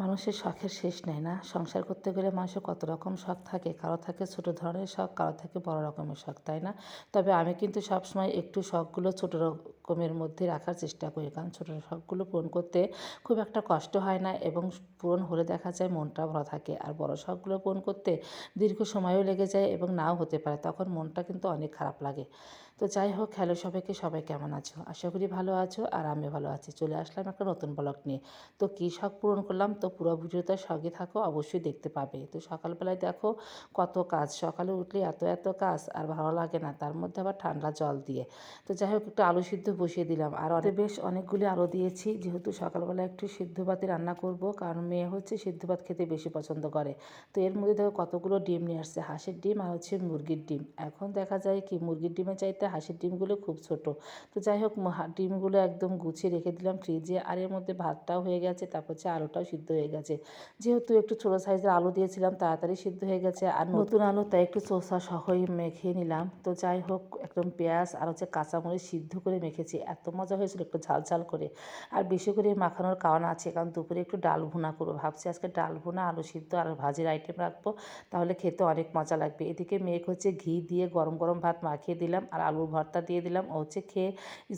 মানুষের শখের শেষ নেই না। সংসার করতে গেলে মানুষের কত রকম শখ থাকে? কারও থাকে ছোটো ধরনের শখ, কারও থাকে বড় রকমের শখ, তাই না? তবে আমি কিন্তু সবসময় একটু শখগুলো ছোটো রকমের মধ্যে রাখার চেষ্টা করি। কারণ ছোটো শখগুলো পূরণ করতে খুব একটা কষ্ট হয় না এবং পূরণ হলে দেখা যায় মনটা ভালো থাকে। আর বড় শখগুলো পূরণ করতে দীর্ঘ সময়ও লেগে যায় এবং নাও হতে পারে, তখন মনটা কিন্তু অনেক খারাপ লাগে। তো যাই হোক, হ্যালো সবাইকে, সবাই কেমন আছো? আশা করি ভালো আছো আর আমি ভালো আছি। চলে আসলাম একটা নতুন ব্লগ নিয়ে। তো কী শখ পূরণ করলাম? তো পুরো ভিডিওটা সঙ্গে থাকো, অবশ্যই দেখতে পাবে। তো সকালবেলায় দেখো কত কাজ, সকালে উঠলে এত এত কাজ, আর ভালো লাগে না, তার মধ্যে আবার ঠান্ডা জল দিয়ে। তো যাই হোক, একটু আলু সিদ্ধ বসিয়ে দিলাম, আর অনেক বেশ অনেকগুলি আলু দিয়েছি, যেহেতু সকালবেলা একটু সিদ্ধ ভাতে রান্না করব, কারণ মেয়ে হচ্ছে সিদ্ধ ভাত খেতে বেশি পছন্দ করে। তো এর মধ্যে দেখো কতগুলো ডিম নিয়ে আসছে, হাঁসের ডিম আর হচ্ছে মুরগির ডিম। এখন দেখা যায় কি, মুরগির ডিমের চাইতে হাঁসের ডিমগুলো খুব ছোট। তো যাই হোক ডিমগুলো একদম গুছিয়ে রেখে দিলাম ফ্রিজে, আর এর মধ্যে ভাতটাও হয়ে গেছে, তারপর হচ্ছে আলুটাও সিদ্ধ হয়ে গেছে। যেহেতু একটু ছোটো সাইজের আলু দিয়েছিলাম তাড়াতাড়ি সিদ্ধ হয়ে গেছে আর নতুন আলু তাই একটু চোষা সহই মেখে নিলাম। তো যাই হোক একদম পেঁয়াজ আর হচ্ছে কাঁচামরিচ সিদ্ধ করে মেখেছি। এত মজা হয়েছিল একটু ঝাল ঝাল করে। আর বেশি করে মাখানোর কারণ আছে কারণ দুপুরে একটু ডাল ভুনা করব। ভাবছি আজকে ডাল ভুনা আলু সিদ্ধ আর ভাজির আইটেম রাখব তাহলে খেতে অনেক মজা লাগবে। এদিকে মেঘ হচ্ছে ঘি দিয়ে গরম গরম ভাত মাখিয়ে দিলাম আর আলুর ভর্তা দিয়ে দিলাম। ও হচ্ছে খেয়ে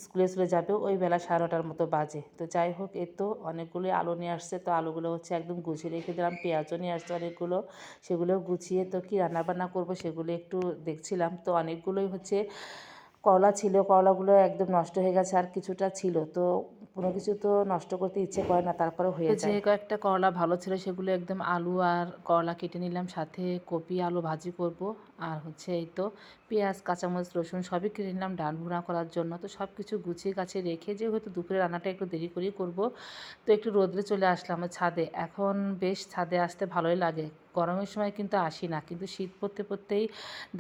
স্কুলে চলে যাবে ওই বেলা সাড়ে নটার মতো বাজে। তো যাই হোক এ তো অনেকগুলি আলু নিয়ে আসছে তো আলুগুলো হচ্ছে একদম গুছিয়ে রেখে দিলাম। পেঁয়াজও নিয়ে আসছে অনেকগুলো। সেগুলো গুছিয়ে তো কী রান্নাবান্না করব সেগুলো একটু দেখছিলাম। তো অনেকগুলোই হচ্ছে করলা ছিল। করলাগুলো একদম নষ্ট হয়ে গেছে আর কিছুটা ছিল। তো কোনো কিছু তো নষ্ট করতে ইচ্ছে করে না তারপরে হয়ে যায় যে কয়েকটা করলা ভালো ছিল সেগুলো একদম আলু আর করলা কেটে নিলাম সাথে কপি আলু ভাজি করব আর হচ্ছে এই তো পেঁয়াজ কাঁচামরিচ রসুন সবই কেটে নিলাম ডাল ভুনা করার জন্য। তো সব কিছু গুছিয়ে গাছে রেখে যে হয়তো দুপুরে রান্নাটা একটু দেরি করেই করব তো একটু রোদ্রে চলে আসলাম ছাদে। এখন বেশ ছাদে আসতে ভালোই লাগে। গরমের সময় কিন্তু আসি না। কিন্তু শীত পড়তে পড়তেই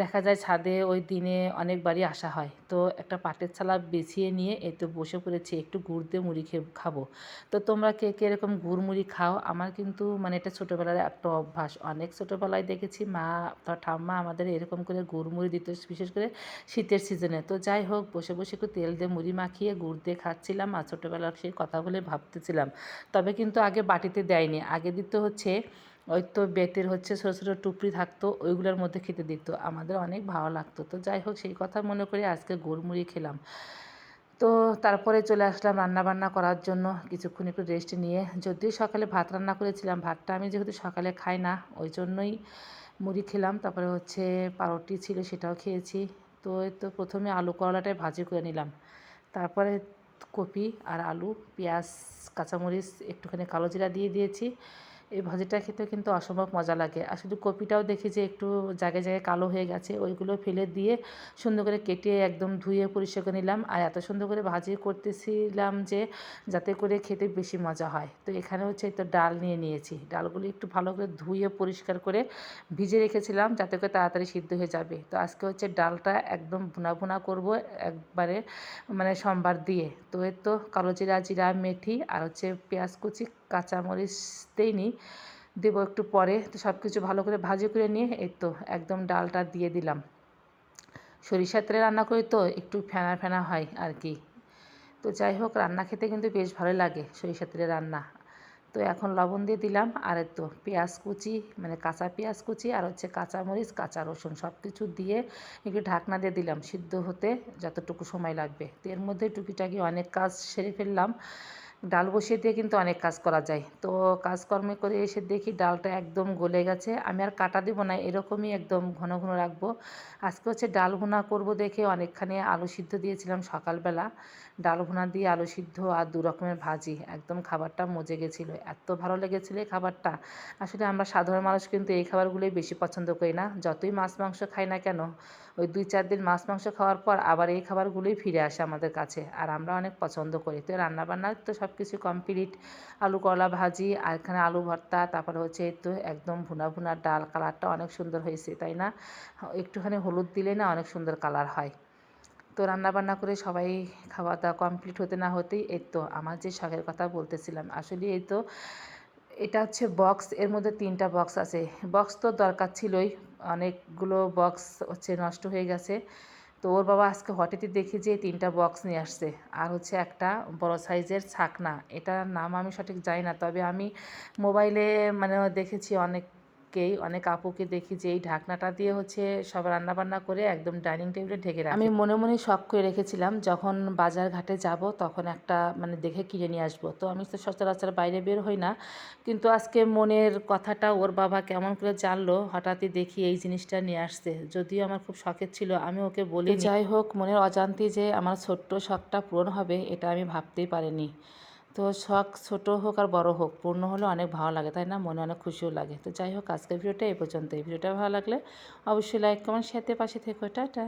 দেখা যায় ছাদে ওই দিনে অনেকবারই আসা হয়। তো একটা পাটের ছালা বেছিয়ে নিয়ে এই তো বসে পড়েছি, একটু গুড় দিয়ে মুড়ি খেয়ে খাব। তো তোমরা কে কে এরকম গুড় মুড়ি খাও? আমার কিন্তু মানে এটা ছোটোবেলার একটা অভ্যাস। অনেক ছোটোবেলায় দেখেছি মা ঠাম্মা আমাদের এরকম করে গুড় মুড়ি দিত, বিশেষ করে শীতের সিজনে। তো যাই হোক, বসে বসে একটু তেল দিয়ে মুড়ি মাখিয়ে গুড় দিয়ে খাচ্ছিলাম আর ছোটোবেলার সেই কথা বলে ভাবতেছিলাম। তবে কিন্তু আগে বাটিতে দেয়নি। আগে দিতে হচ্ছে ওই তো বেতের হচ্ছে ছোটো ছোটো টুকরি থাকতো, ওইগুলোর মধ্যে খেতে দিত। আমাদের অনেক ভালো লাগতো। তো যাই হোক, সেই কথা মনে করে আজকে গুড়মুড়ি খেলাম। তো তারপরে চলে আসলাম রান্না বান্না করার জন্য। কিছুক্ষণ একটু রেস্ট নিয়ে। যদিও সকালে ভাত রান্না করেছিলাম, ভাতটা আমি যেহেতু সকালে খাই না, ওই জন্যই মুড়ি খেলাম। তারপরে হচ্ছে পাউরুটি ছিল সেটাও খেয়েছি। তো তো প্রথমে আলু করলাটাই ভাজি করে নিলাম। তারপরে কপি আর আলু, পেঁয়াজ, কাঁচামরিচ, একটুখানি কালো জিরা দিয়ে দিয়েছি। এই ভাজিটা খেতে কিন্তু অসম্ভব মজা লাগে। আর শুধু কপিটাও দেখি যে একটু জায়গায় জায়গায় কালো হয়ে গেছে, ওইগুলো ফেলে দিয়ে সুন্দর করে কেটে একদম ধুয়ে পরিষ্কার করে নিলাম। আর এত সুন্দর করে ভাজি করতেছিলাম যে যাতে করে খেতে বেশি মজা হয়। তো এখানে হচ্ছে তো ডাল নিয়ে নিয়েছি। ডালগুলি একটু ভালো করে ধুয়ে পরিষ্কার করে ভিজে রেখেছিলাম যাতে করে তাড়াতাড়ি সিদ্ধ হয়ে যাবে। তো আজকে হচ্ছে ডালটা একদম ভুনা ভুনা করব একবারে মানে সোমবার দিয়ে। তো এর তো কালো জিরা জিরা, মেথি আর হচ্ছে পেঁয়াজ কুচি কাঁচামরিচ দিইনি দেবো একটু পরে। তো সব কিছু ভালো করে ভাজি করে নিয়ে এই তো একদম ডালটা দিয়ে দিলাম। সরিষার তেলে রান্না করি তো একটু ফেনা ফেনা হয় আর কি। তো যাই হোক, রান্না খেতে কিন্তু বেশ ভালো লাগে সরিষার তেলে রান্না। তো এখন লবণ দিয়ে দিলাম আর তো পেঁয়াজ কুচি মানে কাঁচা পেঁয়াজ কুচি আর হচ্ছে কাঁচা মরিচ কাঁচা রসুন সব কিছু দিয়ে একটু ঢাকনা দিয়ে দিলাম সিদ্ধ হতে যতটুকু সময় লাগবে। তো এর মধ্যে টুকিটাকি অনেক কাজ সেরে ফেললাম। ডাল বসিয়ে দিয়ে কিন্তু অনেক কাজ করা যায়। তো কাজকর্ম করে এসে দেখি ডালটা একদম গলে গেছে। আমি আর কাটা দেবো না, এরকমই একদম ঘন ঘন রাখব। আজকে হচ্ছে ডাল ভুনা করব দেখে অনেকখানি আলু সিদ্ধ দিয়েছিলাম সকালবেলা। ডাল ভুনা দিয়ে আলু সিদ্ধ আর দু রকমের ভাজি, একদম খাবারটা মজে গেছিল। এত ভালো লেগেছিলো এই খাবারটা। আসলে আমরা সাধারণ মানুষ কিন্তু এই খাবারগুলোই বেশি পছন্দ করি না। যতই মাছ মাংস খাই না কেন, ওই দুই চার দিন মাছ মাংস খাওয়ার পর আবার এই খাবারগুলোই ফিরে আসে আমাদের কাছে। আর আমরা অনেক পছন্দ করি। তো রান্নাবান্নার তো সব কিছু কমপ্লিট আলু কলা ভাজি, আর এখানে আলু ভর্তা, তারপরে হচ্ছে তো একদম ভুনা ভুনা ডাল কালারটা অনেক সুন্দর হয়েছে, তাই না? একটুখানি হলুদ দিলে না অনেক সুন্দর কালার হয়। তো রান্নাবান্না করে সবাই খাওয়া দাওয়া কমপ্লিট হতে না হতেই এই তো আমার যে শখের কথা বলতেছিলাম, আসলে এই তো এটা হচ্ছে বক্স এর মধ্যে তিনটা বক্স আছে। বক্স তো দরকার ছিলই, অনেকগুলো বক্স হচ্ছে নষ্ট হয়ে গেছে। তো ওর বাবা আজকে হঠাৎই দেখি যে তিনটা বক্স নিয়ে আসছে। আর হচ্ছে একটা বড় সাইজের ছাকনা। এটার নাম আমি সঠিক জানি না, তবে আমি মোবাইলে মানে দেখেছি অনেককেই অনেক আপুকে দেখি যে এই ঢাকনাটা দিয়ে হচ্ছে সব রান্নাবান্না করে একদম ডাইনিং টেবিলে ঢেকে রাখে। আমি মনে মনে শখ করে রেখেছিলাম যখন বাজার ঘাটে যাব তখন একটা মানে দেখে কিনে নিয়ে আসব। তো আমি তো সচরাচর বাইরে বের হই না কিন্তু আজকে মনের কথাটা ওর বাবা কেমন করে জানলো হঠাৎই দেখি এই জিনিসটা নিয়ে আসছে। যদিও আমার খুব শখের ছিল আমি ওকে বলি যাই হোক মনের অজান্তি যে আমার ছোট্ট শখটা পূরণ হবে এটা আমি ভাবতেই পারিনি। তো শখ ছোট হোক আর বড় হোক, পূর্ণ হলে অনেক ভালো লাগে, তাই না? মনে অনেক খুশিও লাগে। তো যাই হোক, আজকের ভিডিওটা এই পর্যন্ত এই ভিডিওটা ভালো লাগলে অবশ্যই লাইক কমেন্ট সাথে পাশে থেকো। টাটা!